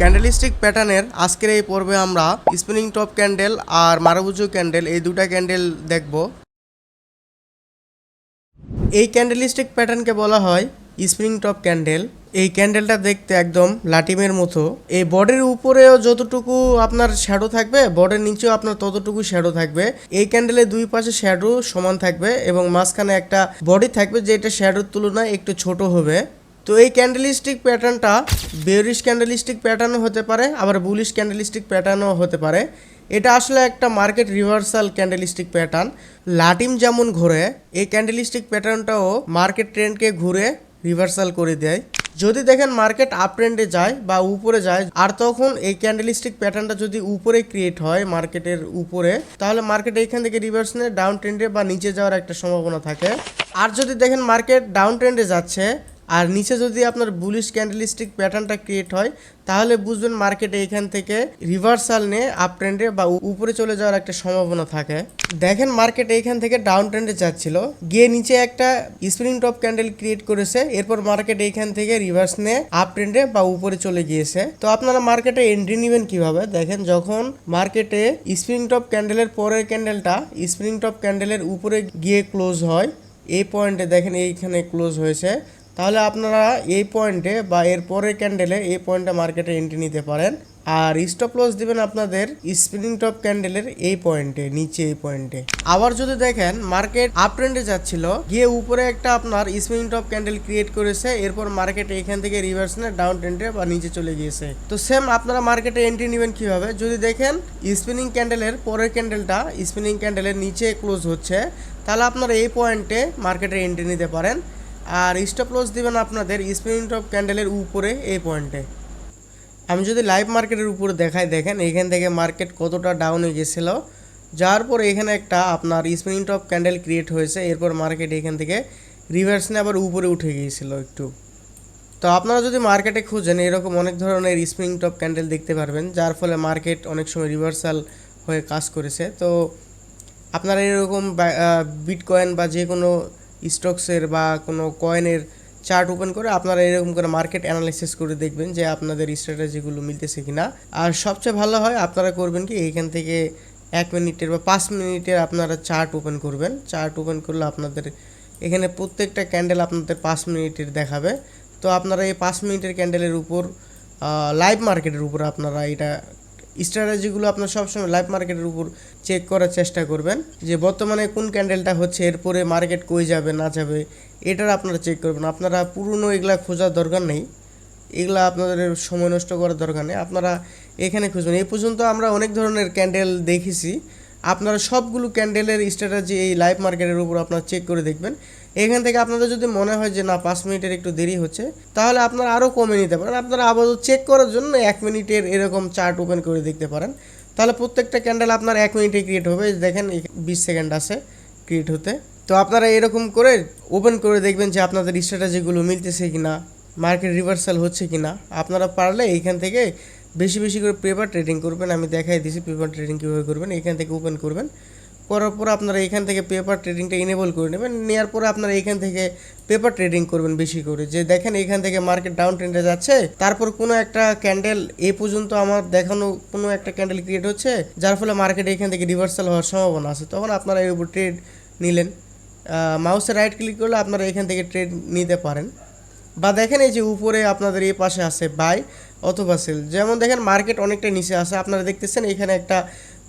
Candlestick প্যাটার্নের আজকের এই পর্বে আমরা স্পিনিং টপ ক্যান্ডেল আর মারাবুজু ক্যান্ডেল এই দুটা ক্যান্ডেল দেখব। এই ক্যান্ডেলিস্টিক প্যাটার্নকে বলা হয় স্প্রিং টপ ক্যান্ডেল এই ক্যান্ডেলটা দেখতে একদম লাটিমের মতো। এই বডির উপরেও যতটুকু আপনার শ্যাডো থাকবে বডির নিচেও আপনার ততটুকু শ্যাডো থাকবে। এই ক্যান্ডেলের দুই পাশে শ্যাডো সমান থাকবে এবং মাঝখানে একটা বডি থাকবে যেটা শ্যাডোর তুলনায় একটু ছোট হবে। তো এই ক্যান্ডেলিস্টিক প্যাটার্নটা বেরিশ ক্যান্ডেলিস্টিক প্যাটার্নও হতে পারে, আবার বুলিশ ক্যান্ডেলিস্টিক প্যাটার্নও হতে পারে। এটা আসলে একটা মার্কেট রিভার্সাল ক্যান্ডেলিস্টিক প্যাটার্ন লাটিম যেমন ঘুরে, এই ক্যান্ডেলিস্টিক প্যাটার্নটাও মার্কেট ট্রেন্ডকে ঘুরে রিভার্সাল করে দেয়। যদি দেখেন মার্কেট আপ ট্রেন্ডে যায় বা উপরে যায়, আর তখন এই ক্যান্ডেলিস্টিক প্যাটার্নটা যদি উপরে ক্রিয়েট হয় মার্কেটের উপরে, তাহলে মার্কেট এইখান থেকে রিভার্স নিয়ে ডাউন ট্রেন্ডে বা নিচে যাওয়ার একটা সম্ভাবনা থাকে। আর যদি দেখেন মার্কেট ডাউন ট্রেন্ডে যাচ্ছে আর নিচে যদি আপনার বুলিশ ক্যান্ডেলিস্টিক প্যাটার্নটা ক্রিয়েট হয়, তাহলে বুঝবেন মার্কেটে এখান থেকে রিভার্সাল নিয়ে আপ ট্রেন্ডে বা উপরে চলে যাওয়ার একটা সম্ভাবনা থাকে। দেখেন মার্কেট এইখান থেকে ডাউন ট্রেন্ডে যাচ্ছিল। গিয়ে নিচে একটা স্প্রিং টপ ক্যান্ডেল ক্রিয়েট করেছে, এরপর মার্কেট এইখান থেকে রিভার্স নিয়ে আপ ট্রেন্ডে বা উপরে চলে গিয়েছে। তো আপনারা মার্কেটে এন্ট্রি নেবেন কীভাবে? দেখেন যখন মার্কেটে স্প্রিং টপ ক্যান্ডেলের পরের ক্যান্ডেলটা স্প্রিং টপ ক্যান্ডেলের উপরে গিয়ে ক্লোজ হয়, এই পয়েন্টে দেখেন এইখানে ক্লোজ হয়েছে। তাহলে আপনারা এই পয়েন্টে বা এর পরের ক্যান্ডেলে এই পয়েন্টে মার্কেটে এন্ট্রি নিতে পারেন। আর স্টপ লস দিবেন আপনাদের স্পিনিং টপ ক্যান্ডেলের এই পয়েন্টে, নিচে এই পয়েন্টে। আবার যদি দেখেন মার্কেট আপ ট্রেন্ডে যাচ্ছিল, গিয়ে উপরে একটা আপনার স্পিনিং টপ ক্যান্ডেল ক্রিয়েট করেছে, এরপর মার্কেট এখান থেকে রিভার্স নিয়ে ডাউন ট্রেন্ডে বা নিচে চলে গিয়েছে। তো সেম আপনারা মার্কেটে এন্ট্রি নেবেন কীভাবে? যদি দেখেন স্পিনিং ক্যান্ডেলের পরের ক্যান্ডেলটা স্পিনিং ক্যান্ডেলের নিচে ক্লোজ হচ্ছে, তাহলে আপনারা এই পয়েন্টে মার্কেটে এন্ট্রি নিতে পারেন। আর স্টপ লস দিবেন আপনাদের স্পিনিং টপ ক্যান্ডেলের উপরে এই পয়েন্টে আমি যদি লাইভ মার্কেটের উপরে দেখাই, দেখেন এখান থেকে মার্কেট কতটা ডাউন গেছিল। যার পর এখানে একটা আপনার স্পিনিং টপ ক্যান্ডেল ক্রিয়েট হয়েছে, এরপর মার্কেট এখান থেকে রিভার্স নিয়ে আবার উপরে উঠে গিয়েছিল একটু। তো আপনারা যদি মার্কেটে খুঁজেন, এরকম অনেক ধরনের স্প্রিং টপ ক্যান্ডেল দেখতে পারবেন, যার ফলে মার্কেট অনেক সময় রিভার্সাল হয়ে কাজ করেছে। তো আপনারা এরকম বিটকয়েন বা যে কোনো স্টকসের বা কোনো কয়েনের চার্ট ওপেন করে আপনারা এরকম করে মার্কেট অ্যানালাইসিস করে দেখবেন যে আপনাদের স্ট্র্যাটেজিগুলো মিলতেছে কিনা। আর সবচেয়ে ভালো হয় আপনারা করবেন কি এইখান থেকে এক মিনিটের বা পাঁচ মিনিটের আপনারা চার্ট ওপেন করবেন। চার্ট ওপেন করলে আপনাদের এখানে প্রত্যেকটা ক্যান্ডেল আপনাদের পাঁচ মিনিটের দেখাবে। তো আপনারা এই পাঁচ মিনিটের ক্যান্ডেলের উপর লাইভ মার্কেটের উপর আপনারা এটা স্ট্র্যাটেজিগুলো আপনার সবসময় লাইভ মার্কেটের উপর চেক করার চেষ্টা করবেন, যে বর্তমানে কোন ক্যান্ডেলটা হচ্ছে, এরপরে মার্কেট কই যাবে, না যাবে, এটার আপনারা চেক করবেন। আপনারা পুরনো এগুলা খোঁজার দরকার নেই, এগুলা আপনাদের সময় নষ্ট করার দরকার নেই। আপনারা এখানে খুঁজবেন এই পর্যন্ত আমরা অনেক ধরনের ক্যান্ডেল দেখেছি। আপনারা সবগুলো ক্যান্ডেলের স্ট্র্যাটেজি এই লাইভ মার্কেটের উপর আপনারা চেক করে দেখবেন। এখান থেকে আপনাদের যদি মনে হয় যে না, পাঁচ মিনিটের একটু দেরি হচ্ছে, তাহলে আপনারা আরও কমে নিতে পারেন। আপনারা আপাতত চেক করার জন্য এক মিনিটের এরকম চার্ট ওপেন করে দেখতে পারেন। তাহলে প্রত্যেকটা ক্যান্ডেল আপনার এক মিনিটে ক্রিয়েট হবে। দেখেন বিশ সেকেন্ড আছে ক্রিয়েট হতে। তো আপনারা এরকম করে ওপেন করে দেখবেন যে আপনাদের স্ট্র্যাটেজিগুলো মিলতেছে কি না মার্কেট রিভার্সাল হচ্ছে কি না আপনারা পারলে এইখান থেকে বেশি বেশি করে পেপার ট্রেডিং করবেন, আমি দেখাই দিছি পেপার ট্রেডিং কীভাবে করবেন, এখান থেকে ওপেন করবেন। করার পর আপনারা এখান থেকে পেপার ট্রেডিংটা ইনেবল করে নেবেন নেওয়ার পরে আপনারা এখান থেকে পেপার ট্রেডিং করবেন বেশি করে। যে দেখেন এখান থেকে মার্কেট ডাউন ট্রেন্ডে যাচ্ছে, তারপর কোনো একটা ক্যান্ডেল এ পর্যন্ত আমার দেখানো কোনো একটা ক্যান্ডেল ক্রিয়েট হচ্ছে, যার ফলে মার্কেট এখান থেকে রিভার্সাল হওয়ার সম্ভাবনা আছে। তখন আপনারা এর উপর ট্রেড নিলেন। মাউসে রাইট ক্লিক করলে আপনারা এখান থেকে ট্রেড নিতে পারেন। বা দেখেন এই যে উপরে আপনাদের এই পাশে আছে বাই অথবা সেল যেমন দেখেন মার্কেট অনেকটা নিচে আছে। আপনারা দেখতেছেন এখানে একটা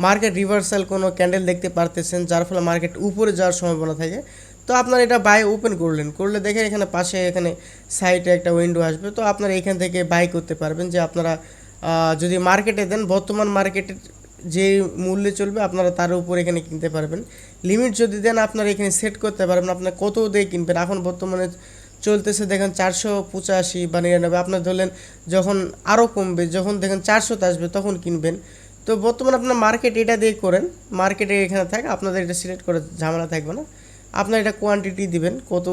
মার্কেট রিভার্সাল কোনো ক্যান্ডেল দেখতে পারতেছেন, যার ফলে মার্কেট উপরে যাওয়ার সম্ভাবনা থাকে। তো আপনারা এটা বাই ওপেন করলেন। করলে দেখেন এখানে পাশে এখানে সাইডে একটা উইন্ডো আসবে। তো আপনারা এখান থেকে বাই করতে পারবেন যে আপনারা যদি মার্কেটে দেন, বর্তমান মার্কেটের যে মূল্যে চলবে, আপনারা তার উপর এখানে কিনতে পারবেন। লিমিট যদি দেন, আপনারা এখানে সেট করতে পারবেন। আপনার কত দিয়ে কিনবেন? এখন বর্তমানে চলতেছে, দেখেন চারশো পঁচাশি বা নিরানব্বই, আপনার ধরলেন যখন আরও কমবে, যখন দেখেন চারশোতে আসবে তখন কিনবেন। তো বর্তমানে আপনার মার্কেট এটা দিয়ে করেন মার্কেটে এখানে থাক, আপনাদের এটা সিলেক্ট করে ঝামেলা থাকবে না। আপনার এটা কোয়ান্টিটি দিবেন, কত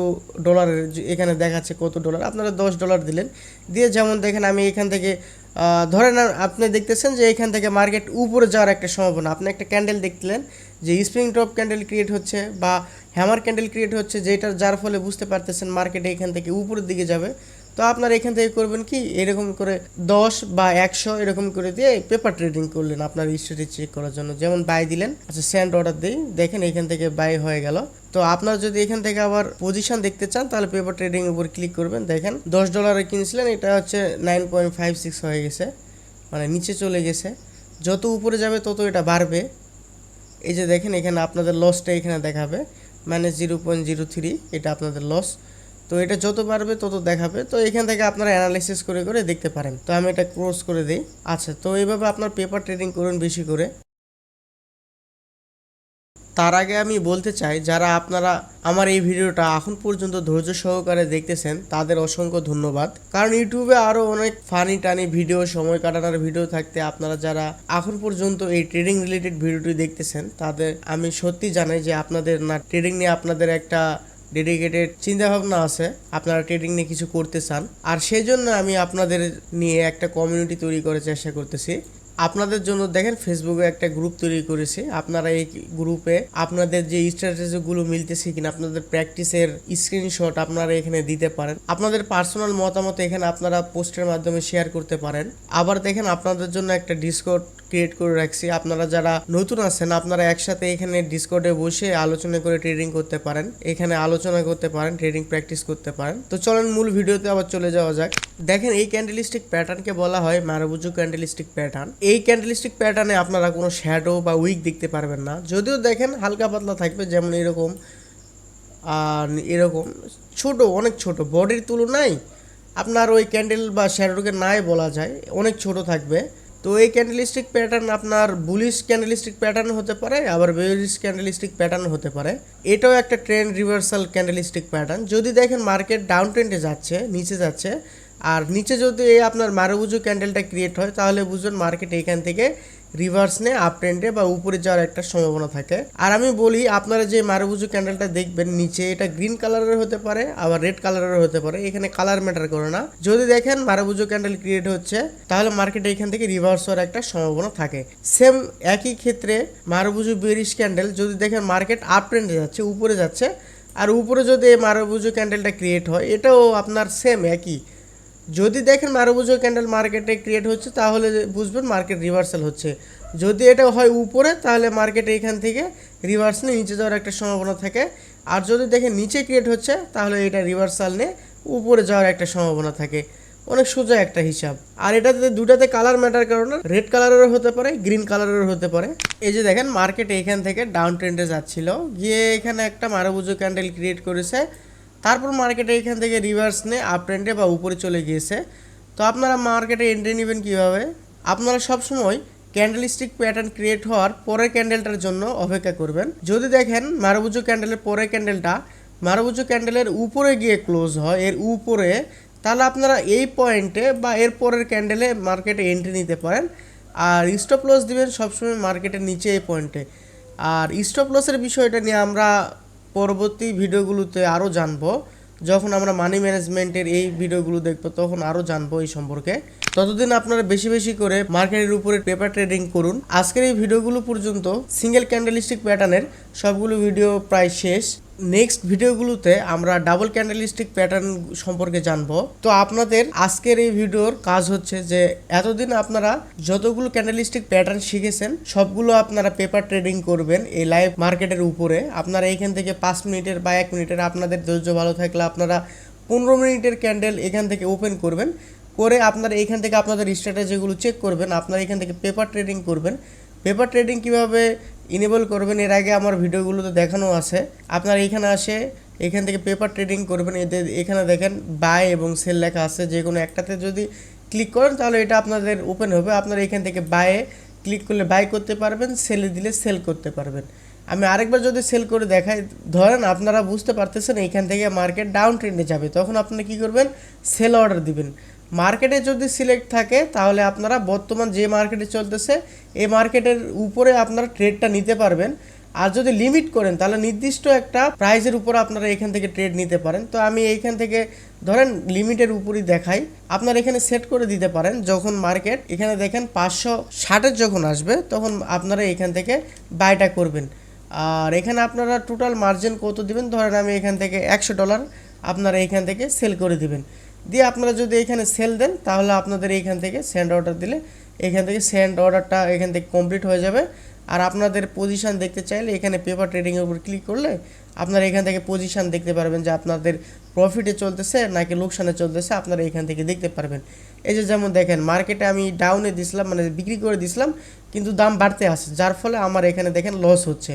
ডলারের এখানে দেখাচ্ছে কত ডলার আপনারা দশ ডলার দিলেন। দিয়ে যেমন দেখেন আমি এখান থেকে ধরেন আপনি দেখতেছেন যে এখান থেকে মার্কেট উপরে যাওয়ার একটা সম্ভাবনা। আপনি একটা ক্যান্ডেল দেখলেন যে স্প্রিং টপ ক্যান্ডেল ক্রিয়েট হচ্ছে বা হ্যামার ক্যান্ডেল ক্রিয়েট হচ্ছে, যেটার যার ফলে বুঝতে পারতেছেন মার্কেটে এখান থেকে উপরের দিকে যাবে। তো আপনারা এখান থেকে করবেন কি, এরকম করে দশ বা একশো এরকম করে দিয়ে পেপার ট্রেডিং করলেন আপনার স্টেটি চেক করার জন্য। যেমন বাই দিলেন আচ্ছা স্যান্ড অর্ডার দিই, দেখেন এখান থেকে বাই হয়ে গেল। তো আপনার যদি এখান থেকে আবার পজিশন দেখতে চান, তাহলে পেপার ট্রেডিং উপর ক্লিক করবেন। দেখেন দশ ডলারে কিনছিলেন, এটা হচ্ছে নাইন পয়েন্ট ফাইভ সিক্স হয়ে গেছে মানে নিচে চলে গেছে। যত উপরে যাবে তত এটা বাড়বে। এই যে দেখেন এখানে আপনাদের লসটা এখানে দেখাবে minus zero point zero three এটা আপনাদের লস তো এটা যত বাড়বে তত দেখাবে। তো এখান থেকে আপনারা অ্যানালাইসিস করে করে দেখতে পারেন। তো আমি এটা ক্লোজ করে দিই। আচ্ছা তো এইভাবে আপনার পেপার ট্রেডিং করুন বেশি করে। তার আগে আমি বলতে চাই, যারা আপনারা আমার এই ভিডিওটা এখন পর্যন্ত ধৈর্য সহকারে দেখতেছেন, তাদের অসংখ্য ধন্যবাদ। কারণ ইউটিউবে আরও অনেক ফানি টানি ভিডিও, সময় কাটানোর ভিডিও থাকতে আপনারা যারা এখন পর্যন্ত এই ট্রেডিং রিলেটেড ভিডিওটি দেখতেছেন, তাদের আমি সত্যি জানাই যে আপনাদের না ট্রেডিং নিয়ে আপনাদের একটা ডেডিকেটেড চিন্তাভাবনা আছে, আপনারা ট্রেডিং নিয়ে কিছু করতে চান। আর সেই জন্য আমি আপনাদের নিয়ে একটা কমিউনিটি তৈরি করার চেষ্টা করতেছি। আপনাদের জন্য দেখেন ফেসবুকে একটা গ্রুপ তৈরি করেছি। আপনারা এই গ্রুপে আপনাদের যে স্ট্র্যাটেজিগুলো মিলতেছে কিনা, আপনাদের প্র্যাকটিসের স্ক্রিনশট আপনারা এখানে দিতে পারেন। আপনাদের পার্সোনাল মতামত এখানে আপনারা পোস্টের মাধ্যমে শেয়ার করতে পারেন। আবার দেখেন আপনাদের জন্য একটা ডিসকর্ড ক্রিয়েট করে রাখছি। আপনারা যারা নতুন আছেন, আপনারা একসাথে এখানে ডিসকর্ডে বসে আলোচনা করে ট্রেডিং করতে পারেন। এখানে আলোচনা করতে পারেন ট্রেডিং প্র্যাকটিস করতে পারেন। তো চলেন মূল ভিডিওতে আবার চলে যাওয়া যাক। দেখেন এই ক্যান্ডেলিস্টিক প্যাটার্নকে বলা হয় মারাবুজু ক্যান্ডেলিস্টিক প্যাটার্ন এই ক্যান্ডেলিস্টিক প্যাটার্নে আপনারা কোনো শ্যাডো বা উইক দেখতে পারবেন না। যদিও দেখেন হালকা পাতলা থাকবে, যেমন এরকম। আর এরকম ছোট, অনেক ছোট। বডির তুলনায় আপনার ওই ক্যান্ডেল বা শ্যাডোকে নাই বলা যায়। অনেক ছোট থাকবে। তো এই ক্যান্ডেলিস্টিক প্যাটার্ন আপনার বুলিশ ক্যান্ডেলিস্টিক প্যাটার্ন হতে পারে, আবার বেরিশ ক্যান্ডেলিস্টিক প্যাটার্ন হতে পারে। এটাও একটা ট্রেন্ড রিভার্সাল ক্যান্ডেলিস্টিক প্যাটার্ন যদি দেখেন মার্কেট ডাউন ট্রেন্ডে যাচ্ছে, নিচে যাচ্ছে আর নিচে যদি এই আপনার মারুবুজু ক্যান্ডেলটা ক্রিয়েট হয়, তাহলে বুঝবেন মার্কেট এখান থেকে রিভার্স নিয়ে আপ ট্রেন্ডে বা উপরে যাওয়ার একটা সম্ভাবনা থাকে। আর আমি বলি, আপনারা যে মারুবুজু ক্যান্ডেলটা দেখবেন, নিচে এটা গ্রিন কালারের হতে পারে, আবার রেড কালারের হতে পারে। এখানে কালার ম্যাটার করে না। যদি দেখেন মারুবুজু ক্যান্ডেল ক্রিয়েট হচ্ছে, তাহলে মার্কেটে এখান থেকে রিভার্স হওয়ার একটা সম্ভাবনা থাকে। সেম একই ক্ষেত্রে মারুবুজু বেরিশ ক্যান্ডেল যদি দেখেন মার্কেট আপ ট্রেন্ডে যাচ্ছে, উপরে যাচ্ছে, আর উপরে যদি এই মারুবুজু ক্যান্ডেলটা ক্রিয়েট হয়, এটাও আপনার সেম একই। যদি দেখেন মারুবুজো ক্যান্ডেল মার্কেটে ক্রিয়েট হচ্ছে, তাহলে বুঝবেন মার্কেট রিভার্সাল হচ্ছে। যদি এটা হয় উপরে, তাহলে মার্কেটে এইখান থেকে রিভার্স নিয়ে নিচে যাওয়ার একটা সম্ভাবনা থাকে। আর যদি দেখেন নিচে ক্রিয়েট হচ্ছে, তাহলে এটা রিভার্সাল নিয়ে উপরে যাওয়ার একটা সম্ভাবনা থাকে। অনেক সোজা একটা হিসাব। আর এটাতে দুটাতে কালার ম্যাটার কারণে রেড কালারেরও হতে পারে গ্রিন কালারেরও হতে পারে। এই যে দেখেন মার্কেট এখান থেকে ডাউন ট্রেন্ডে যাচ্ছিল। গিয়ে এখানে একটা মারুবুজো ক্যান্ডেল ক্রিয়েট করেছে। তারপর মার্কেটে এখান থেকে রিভার্স নিয়ে আপ ট্রেন্ডে বা উপরে চলে গিয়েছে। তো আপনারা মার্কেটে এন্ট্রি নেবেন কীভাবে? আপনারা সবসময় ক্যান্ডেলস্টিক প্যাটার্ন ক্রিয়েট হওয়ার পরের ক্যান্ডেলটার জন্য অপেক্ষা করবেন। যদি দেখেন মারুবুজো ক্যান্ডেলের পরের ক্যান্ডেলটা মারুবুজো ক্যান্ডেলের উপরে গিয়ে ক্লোজ হয়, এর উপরে, তাহলে আপনারা এই পয়েন্টে বা এর পরের ক্যান্ডেলে মার্কেটে এন্ট্রি নিতে পারেন। আর স্টপ লস দিবেন সবসময় মার্কেটের নিচে এই পয়েন্টে আর স্টপ লসের বিষয়টা নিয়ে আমরা পরবর্তী ভিডিওগুলোতে আরও জানব। যখন আমরা মানি ম্যানেজমেন্টের এই ভিডিওগুলো দেখব, তখন আরও জানব এই সম্পর্কে। ততদিন আপনারা বেশি বেশি করে মার্কেটের উপরে পেপার ট্রেডিং করুন। আজকের এই ভিডিওগুলো পর্যন্ত সিঙ্গেল ক্যান্ডেলিস্টিক প্যাটার্নের সবগুলো ভিডিও প্রায় শেষ। নেক্সট ভিডিওগুলোতে আমরা ডাবল ক্যান্ডেলিস্টিক প্যাটার্ন সম্পর্কে জানব। তো আপনাদের আজকের এই ভিডিওর কাজ হচ্ছে যে, এতদিন আপনারা যতগুলো ক্যান্ডেলিস্টিক প্যাটার্ন শিখেছেন, সবগুলো আপনারা পেপার ট্রেডিং করবেন এই লাইভ মার্কেটের উপরে। আপনারা এখান থেকে পাঁচ মিনিটের বা এক মিনিটের আপনাদের ধৈর্য ভালো থাকলে আপনারা পনেরো মিনিটের ক্যান্ডেল এখান থেকে ওপেন করবেন। করে আপনারা এখান থেকে আপনাদের স্ট্র্যাটেজিগুলো চেক করবেন, আপনারা এখান থেকে পেপার ট্রেডিং করবেন। পেপার ট্রেডিং কীভাবে ইনেবল করবেন, এর আগে আমার ভিডিওগুলোতে দেখানো আছে। আপনারা এখানে আসে, এখান থেকে পেপার ট্রেডিং করবেন, এতে এখানে দেখেন বাই এবং সেল লেখা আছে, যে কোনো একটাতে যদি ক্লিক করেন, তাহলে এটা আপনাদের ওপেন হবে। আপনারা এখান থেকে বায়ে ক্লিক করলে বাই করতে পারবেন সেলে দিলে সেল করতে পারবেন। আমি আরেকবার যদি সেল করে দেখাই, ধরেন আপনারা বুঝতে পারতেছেন এইখান থেকে মার্কেট ডাউন ট্রেন্ডে যাবে, তখন আপনি কি করবেন? সেল অর্ডার দিবেন। মার্কেটে যদি সিলেক্ট থাকে, তাহলে আপনারা বর্তমান যে মার্কেটে চলতেছে, এই মার্কেটের উপরে আপনারা ট্রেডটা নিতে পারবেন। আর যদি লিমিট করেন, তাহলে নির্দিষ্ট একটা প্রাইজের উপর আপনারা এখান থেকে ট্রেড নিতে পারেন। তো আমি এইখান থেকে, ধরেন লিমিটের উপরই দেখাই। আপনারা এখানে সেট করে দিতে পারেন, যখন মার্কেট, এখানে দেখেন পাঁচশো ষাটের যখন আসবে, তখন আপনারা এখান থেকে বাইটা করবেন। আর এখানে আপনারা টোটাল মার্জিন কত দিবেন? ধরেন আমি এখান থেকে একশো ডলার আপনারা এখান থেকে সেল করে দিবেন। দিয়ে আপনারা যদি এখানে সেল দেন, তাহলে আপনাদের এইখান থেকে সেন্ড অর্ডার দিলে এখান থেকে সেন্ড অর্ডারটা এখান থেকে কমপ্লিট হয়ে যাবে। আর আপনাদের পজিশান দেখতে চাইলে এখানে পেপার ট্রেডিংয়ের উপর ক্লিক করলে আপনারা এখান থেকে পজিশান দেখতে পারবেন যে আপনাদের প্রফিটে চলতেছে নাকি লোকসানে চলতেছে, আপনারা এখান থেকে দেখতে পারবেন। এই যে যেমন দেখেন মার্কেটে আমি ডাউনে দিছিলাম মানে বিক্রি করে দিছিলাম, কিন্তু দাম বাড়তে আসে যার ফলে আমার এখানে দেখেন লস হচ্ছে।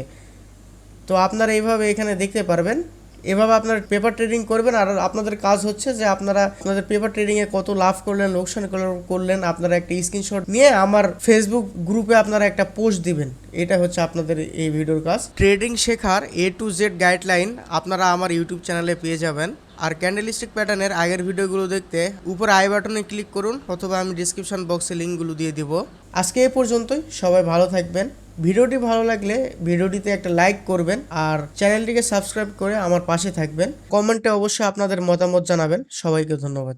তো আপনারা এইভাবে এখানে দেখতে পারবেন। এভাবে আপনার পেপার ট্রেডিং করবেন আর আপনাদের কাজ হচ্ছে যে আপনারা আপনাদের পেপার ট্রেডিংয়ে কত লাভ করলেন, লোকসান করলেন- আপনারা একটা স্ক্রিনশট নিয়ে আমার ফেসবুক গ্রুপে আপনারা একটা পোস্ট দিবেন। এটা হচ্ছে আপনাদের এই ভিডিওর কাজ। ট্রেডিং শেখার এ টু জেড গাইডলাইন আপনারা আমার ইউটিউব চ্যানেলে পেয়ে যাবেন। আর ক্যান্ডেলিস্টিক প্যাটার্নের আগের ভিডিওগুলো দেখতে উপরে আই বাটনে ক্লিক করুন অথবা আমি ডিসক্রিপশন বক্সে লিঙ্কগুলো দিয়ে দিব। আজকে এ পর্যন্তই। সবাই ভালো থাকবেন। ভিডিওটি ভালো লাগলে ভিডিওটিতে একটা লাইক করবেন আর চ্যানেলটিকে সাবস্ক্রাইব করে আমার পাশে থাকবেন। কমেন্টে অবশ্যই আপনাদের মতামত জানাবেন। সবাইকে ধন্যবাদ।